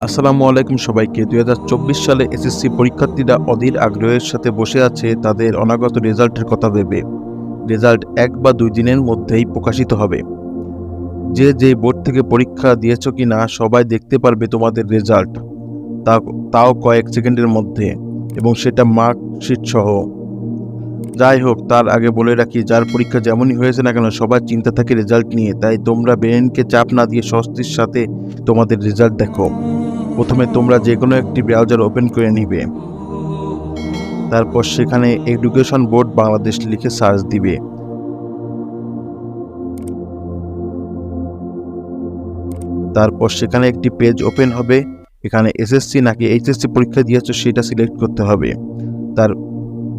আসসালামু আলাইকুম সবাইকে। দুই হাজার চব্বিশ সালে এসএসসি পরীক্ষার্থীরা অধীর আগ্রহের সাথে বসে আছে তাদের অনাগত রেজাল্টের কথা ভেবে। রেজাল্ট এক বা দুই দিনের মধ্যেই প্রকাশিত হবে। যে যে বোর্ড থেকে পরীক্ষা দিয়েছ কি না সবাই দেখতে পারবে তোমাদের রেজাল্ট। তা, তাও কয়েক সেকেন্ডের মধ্যে। এবং সেটা মার্কশিট সহ। যাই হোক, তার আগে বলে রাখি, যার পরীক্ষা যেমনই হয়েছে না কেন, সবার চিন্তা থাকে রেজাল্ট নিয়ে। তাই তোমরা ব্রেনকে চাপ না দিয়ে স্বস্তির সাথে তোমাদের রেজাল্ট দেখো। প্রথমে তোমরা যে কোনো একটি ব্রাউজার ওপেন করে নিবে। তারপর সেখানে এডুকেশন বোর্ড বাংলাদেশ লিখে সার্চ দিবে। তারপর সেখানে একটি পেজ ওপেন হবে। এখানে এসএসসি নাকি এইচএসসি পরীক্ষা দিয়েছ সেটা সিলেক্ট করতে হবে। তার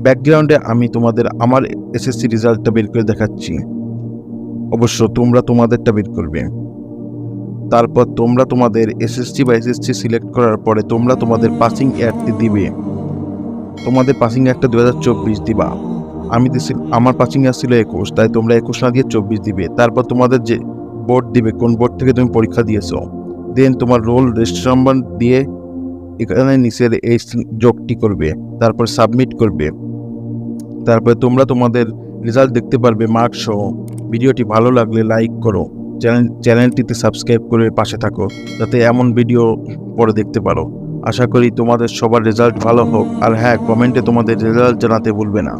ব্যাকগ্রাউন্ডে আমি তোমাদের আমার এসএসসি রেজাল্টটা বের করে দেখাচ্ছি। অবশ্য তোমরা তোমাদেরটা বের করবে। তারপর তোমরা তোমাদের এসএসসি বা এসএসসি সিলেক্ট করার পরে তোমরা তোমাদের পাসিং অ্যাডটি দিবে। তোমাদের পাসিং একটা দু হাজার চব্বিশ দিবা। আমি দিছি আমার পাসিং অ্যাড ছিল একুশ, তাই তোমরা একুশ না দিয়ে চব্বিশ দিবে। তারপর তোমাদের যে বোর্ড দিবে, কোন বোর্ড থেকে তুমি পরীক্ষা দিয়েছ? দেন তোমার রোল রেজিস্ট্রেশন নাম্বার দিয়ে এখানে নিচের এই যোগটি করবে, তারপর সাবমিট করবে। তারপরে তোমরা তোমাদের রেজাল্ট দেখতে পারবে মার্ক সহ। ভিডিওটি ভালো লাগলে লাইক করো। চ্যানেল, চ্যানেলটিতে সাবস্ক্রাইব করে পাশে থাকো, যাতে এমন ভিডিও পরে দেখতে পারো। আশা করি তোমাদের সবার রেজাল্ট ভালো হোক। আর হ্যাঁ কমেন্টে তোমাদের রেজাল্ট জানাতে ভুলবে না।